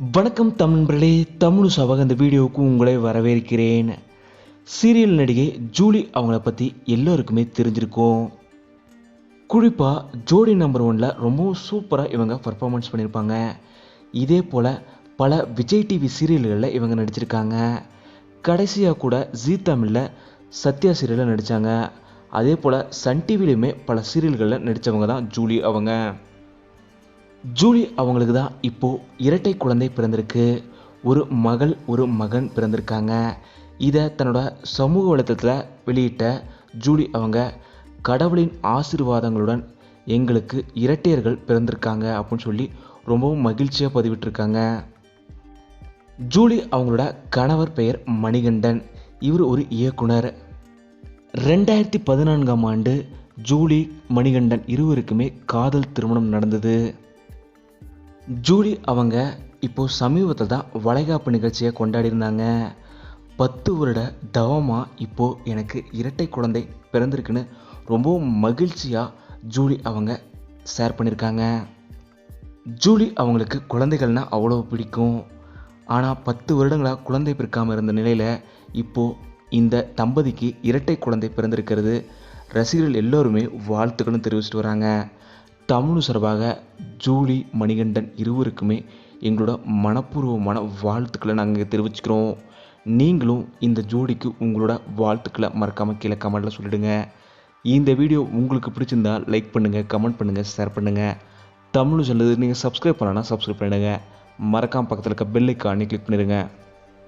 வணக்கம் தமிழ்களே தமிழ் சபக இந்த வீடியோவுக்கு உங்களை வரவேற்கிறேன். சீரியல் நடிகை ஜூலி அவங்கள பற்றி எல்லோருக்குமே தெரிஞ்சிருக்கும். குறிப்பாக ஜோடி நம்பர் ஒனில் ரொம்பவும் சூப்பராக இவங்க பர்ஃபார்மன்ஸ் பண்ணியிருப்பாங்க இதே போல் பல விஜய் டிவி சீரியல்களில் இவங்க நடிச்சிருக்காங்க. கடைசியாக கூட ஜீ தமிழில் சத்யா சீரியலில் நடித்தாங்க அதே போல் சன் டிவிலையுமே பல சீரியல்களில் நடித்தவங்க தான் ஜூலி அவங்க. ஜூலி அவங்களுக்கு தான் இப்போது இரட்டை குழந்தை பிறந்திருக்கு. ஒரு மகள் ஒரு மகன் பிறந்திருக்காங்க. இதை தன்னோட சமூக வலைத்தளத்தில் வெளியிட்ட ஜூலி அவங்க கடவுளின் ஆசீர்வாதங்களுடன் எங்களுக்கு இரட்டையர்கள் பிறந்திருக்காங்க அப்படின்னு சொல்லி ரொம்பவும் மகிழ்ச்சியாக பதிவிட்டிருக்காங்க. ஜூலி அவங்களோட கணவர் பெயர் மணிகண்டன். இவர் ஒரு இயக்குனர். ரெண்டாயிரத்தி பதினான்காம் ஆண்டு ஜூலி மணிகண்டன் இருவருக்குமே காதல் திருமணம் நடந்தது. ஜூலி அவங்க இப்போது சமீபத்தில் தான் வளைகாப்பு நிகழ்ச்சியை கொண்டாடியிருந்தாங்க. பத்து வருட தவமாக இப்போது எனக்கு இரட்டை குழந்தை பிறந்திருக்குன்னு ரொம்பவும் மகிழ்ச்சியாக ஜூலி அவங்க ஷேர் பண்ணியிருக்காங்க. ஜூலி அவங்களுக்கு குழந்தைகள்னால் அவ்வளோ பிடிக்கும். ஆனால் பத்து வருடங்களாக குழந்தை பிறக்காமல் இருந்த நிலையில் இப்போது இந்த தம்பதிக்கு இரட்டை குழந்தை பிறந்திருக்கிறது. ரசிகர்கள் எல்லோருமே வாழ்த்துக்களும் தெரிவிச்சிட்டு வராங்க. தமிழ் சார்பாக ஜூலி மணிகண்டன் இருவருக்குமே எங்களோட மனப்பூர்வமான வாழ்த்துக்களை நாங்கள் தெரிவிச்சுக்கிறோம். நீங்களும் இந்த ஜோடிக்கு உங்களோட வாழ்த்துக்களை மறக்காமல் கீழே கமெண்ட்டில் சொல்லிடுங்க. இந்த வீடியோ உங்களுக்கு பிடிச்சிருந்தா லைக் பண்ணுங்கள் கமெண்ட் பண்ணுங்கள் ஷேர் பண்ணுங்கள் தமிழ் சொல்லுது நீங்கள் சப்ஸ்கிரைப் பண்ணலன்னா சப்ஸ்கிரைப் பண்ணிடுங்க. மறக்காமல் பக்கத்தில் இருக்க பெல்லைக்கானே கிளிக் பண்ணிடுங்க.